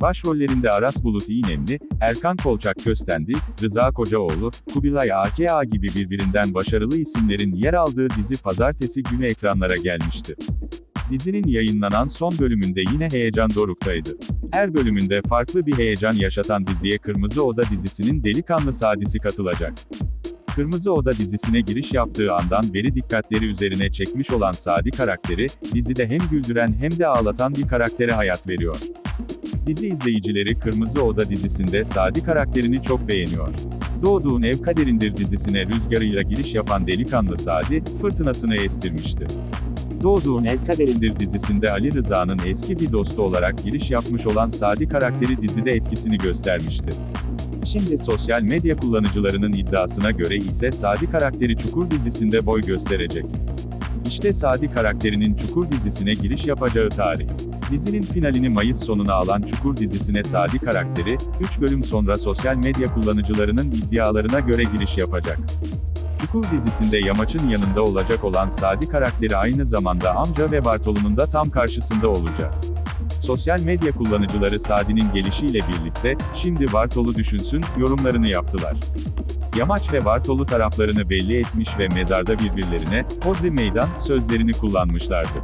Başrollerinde Aras Bulut İynemli, Erkan Kolçak Köstendi, Rıza Kocaoğlu, Kubilay AKA gibi birbirinden başarılı isimlerin yer aldığı dizi pazartesi günü ekranlara gelmişti. Dizinin yayınlanan son bölümünde yine heyecan doruktaydı. Her bölümünde farklı bir heyecan yaşatan diziye Kırmızı Oda dizisinin delikanlı Sadisi katılacak. Kırmızı Oda dizisine giriş yaptığı andan beri dikkatleri üzerine çekmiş olan Sadi karakteri, dizide hem güldüren hem de ağlatan bir karaktere hayat veriyor. Dizi izleyicileri Kırmızı Oda dizisinde Sadi karakterini çok beğeniyor. Doğduğun Ev Kaderindir dizisine rüzgarıyla giriş yapan delikanlı Sadi, fırtınasını estirmişti. Doğduğun Ev Kaderindir dizisinde Ali Rıza'nın eski bir dostu olarak giriş yapmış olan Sadi karakteri dizide etkisini göstermişti. Şimdi sosyal medya kullanıcılarının iddiasına göre ise Sadi karakteri Çukur dizisinde boy gösterecek. İşte Sadi karakterinin Çukur dizisine giriş yapacağı tarih. Dizinin finalini Mayıs sonuna alan Çukur dizisine Sadi karakteri, 3 bölüm sonra sosyal medya kullanıcılarının iddialarına göre giriş yapacak. Çukur dizisinde Yamaç'ın yanında olacak olan Sadi karakteri aynı zamanda amca ve Bartolu'nun da tam karşısında olacak. Sosyal medya kullanıcıları Sadi'nin gelişiyle birlikte, şimdi Bartolu düşünsün, yorumlarını yaptılar. Yamaç ve Bartolu taraflarını belli etmiş ve mezarda birbirlerine, Hodri meydan, sözlerini kullanmışlardı.